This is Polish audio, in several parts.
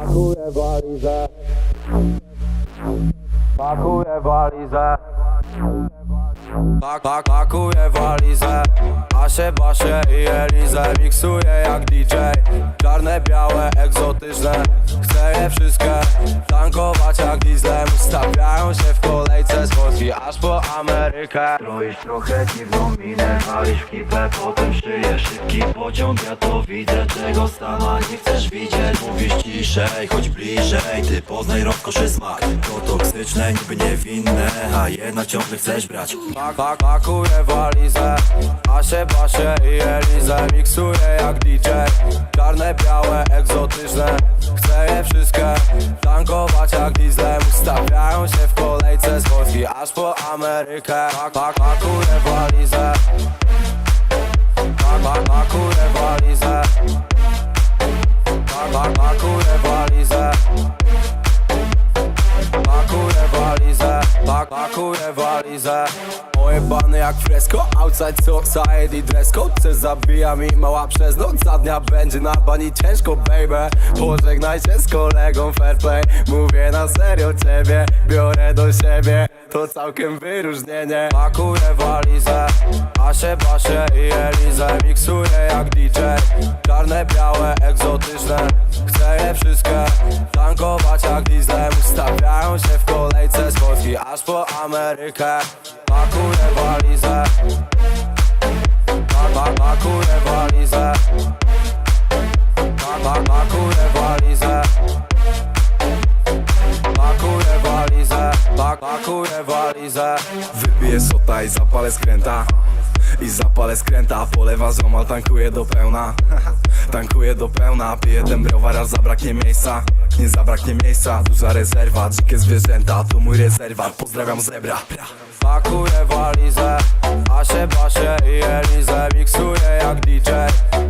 Pakuję walizę. Pakuję walizę Pak, pak, pakuję walizę Asie, Basie i Elizę Miksuję jak DJ Czarne, białe, egzotyczne Chcę je wszystkie Tankować jak dieslem Stawiają się w kolejce z Polski Aż po Amerykę. Stroisz trochę dziwną minę Walisz w kipę, potem szyjesz szybki pociąg. Ja to widzę, czego sama nie chcesz widzieć. Mówisz ciszej, chodź bliżej Ty poznaj rozkoszy smak. To toksyczne, niby niewinne A jednak ciągle chcesz brać Pak, pak, pakuję walizę Asie, Basie i Elizę. Miksuję jak DJ Czarne, białe, egzotyczne. Chcę je wszystkie Tankować jak dieslem Ustawiają się w kolejce z Polski Aż po Amerykę. Pak, pak, pakuję walizę. Pak, pakuję walizę. Pak, pak, pakuję walizę. Pakuję walizę, pak, pakuję walizę Moje bany jak fresko, outside society dress code Chcesz zabija mi mała przez noc, za dnia będzie na bani ciężko baby. Pożegnaj się z kolegą fair play. Mówię na serio ciebie, biorę do siebie. To całkiem wyróżnienie. Pakuję walizę, Asie, Basie i Elizę. Miksuję jak DJ Czarne, białe, egzotyczne. Chcę je wszystkie Tankować jak dieslem Ustawiają się w Aż po Amerykę Pakuję walizę. Pa, pa, Pakuję walizę. Pa, pa, Pakuję walizę. Pakuję walizę pa, Pakuję walizę. Wypiję sota i zapalę skręta. I zapalę skręta, polewa ziomal, tankuję do pełna. Tankuję do pełna, piję ten browar, aż zabraknie miejsca Nie zabraknie miejsca, duża rezerwa Dzikie zwierzęta, to mój rezerwat. Pozdrawiam zebra. Pakuję walizę Asie, Basie i Elizę Miksuję jak DJ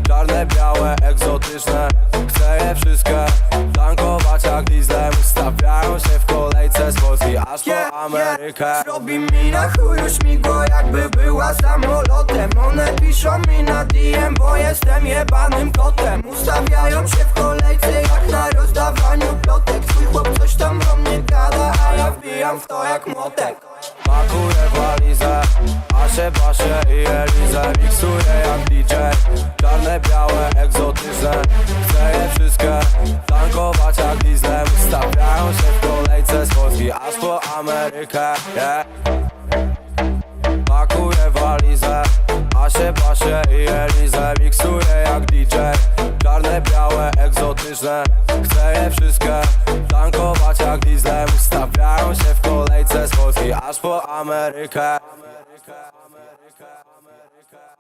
Czarne, białe, egzotyczne Chcę je wszystkie Tankować jak dieslem Ustawiają się w kolejce z Polski Aż po Amerykę. Robi mi na chuju śmigło jakby była samolotem. One piszą mi na DM, bo jestem jebanym kotem. Ustawiają się w kolejce jak na Pakuję walizę Asie, Basie i Elizę Miksuję jak DJ Czarne, białe, egzotyczne. Chcę je wszystkie Tankować jak dieslem Ustawiają się w kolejce z Polski Aż po Amerykę yeah. Pakuję walizę. Asie, Basie i Elizę Miksuję jak DJ Czarne, białe, egzotyczne. Chcę je wszystkie For America. America, America, America.